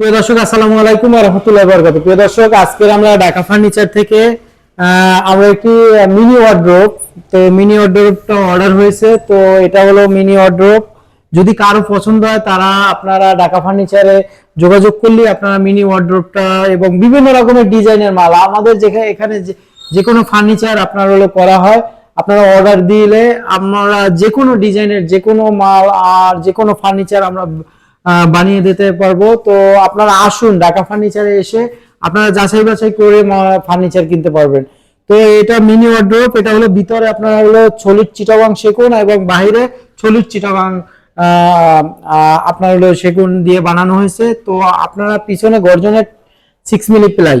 প্রিয় দর্শক, আসসালামু আলাইকুম রহমতুল্লাহ বরকাত প্রিয় দর্শক, আজকের আমরা ঢাকা ফার্নিচার থেকে আমরা একটি মিনি ওয়ার্ড্রোপ তো মিনি ওয়ার্ড্রোপটা অর্ডার হয়েছে। তো এটা হলো মিনি ওয়ার্ড্রোপ যদি কারও পছন্দ হয়, তারা আপনারা ঢাকা ফার্নিচারে যোগাযোগ করলে আপনারা মিনি ওয়ার্ড্রোপটা এবং বিভিন্ন রকমের ডিজাইনের মাল, আমাদের যেখানে এখানে যে- কোনো ফার্নিচার আপনার হলো করা হয়, আপনারা অর্ডার দিলে আমরা যে কোনো ডিজাইনের যে কোনো মাল আর যে কোনো ফার্নিচার আমরা বানিয়ে দিতে পারব। তো আপনারা আসুন ঢাকা ফার্নিচারে এসে আপনারা যাচাই বাছাই করে ফার্নিচার কিনতে পারবেন। তো এটা মিনি ওয়ার্ড্রোপ এটা হলো ভিতরে আপনার হলো ছলির চিটাবাং সেগুন এবং বাইরে ছলির আহ, আপনার হলো সেগুন দিয়ে বানানো হয়েছে। তো আপনারা পিছনে গর্জনের সিক্স মিলি প্লাই।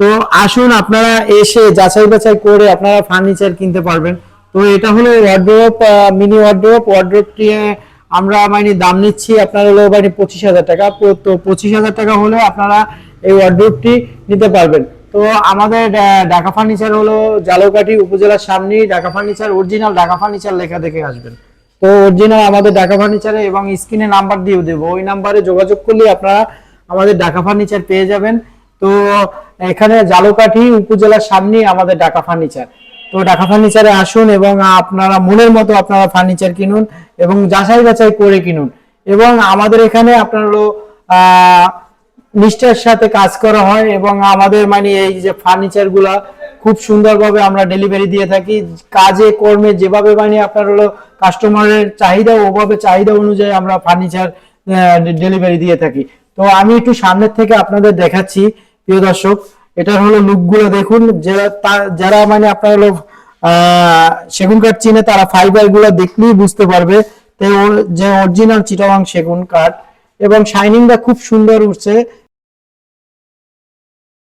তো আসুন আপনারা এসে যাচাই বাছাই করে আপনারা ফার্নিচার কিনতে পারবেন। তো এটা হলো ওয়ার্ড্রোপ মিনি ওয়ার্ড্রোপ ওয়ার্ড্রোপটি আমরা মানে দাম নিচ্ছি আপনার হলো মানে পঁচিশ হাজার টাকা। তো- পঁচিশ হাজার টাকা হলে আপনারা এই ওয়ার্ড্রোপটি নিতে পারবেন। তো আমাদের ঢাকা ফার্নিচার হলো জালকাঠি উপজেলার সামনেই Dhaka furniture original Dhaka furniture লেখা দেখে আসবেন। তো অরিজিনাল আমাদের ঢাকা ফার্নিচারে এবং স্ক্রিনে নাম্বার দিয়ে দেবো। ওই নাম্বারে যোগাযোগ করলে আপনারা আমাদের ঢাকা ফার্নিচার পেয়ে যাবেন। তো এখানে জালকাঠি উপজেলার সামনেই আমাদের ঢাকা ফার্নিচার তো ঢাকা ফার্নিচারে আসুন এবং আপনারা মনের মতো আপনারা ফার্নিচার কিনুন। এবং যাচাই বাছাই করে কিনুন। এবং আমাদের এখানে আপনার হলো নিষ্ঠার সাথে কাজ করা হয় এবং আমাদের মানে এই যে ফার্নিচারগুলা খুব সুন্দরভাবে আমরা ডেলিভারি দিয়ে থাকি। কাজে, কর্মে যেভাবে মানে আপনার হলো কাস্টমারের চাহিদা, ওভাবে চাহিদা অনুযায়ী আমরা ফার্নিচার ডেলিভারি দিয়ে থাকি। তো আমি একটু সামনের থেকে আপনাদের দেখাচ্ছি, প্রিয় দর্শক। এটার হলো লুকগুলো দেখুন। যারা যারা মানে আপনার হলো সেগুন কাঠ চিনে তারা ফাইবারগুলো দেখলেই বুঝতে পারবে যে অরিজিনাল চিটাগাং সেগুন কাঠ এবং শাইনিংটা খুব সুন্দর উঠছে।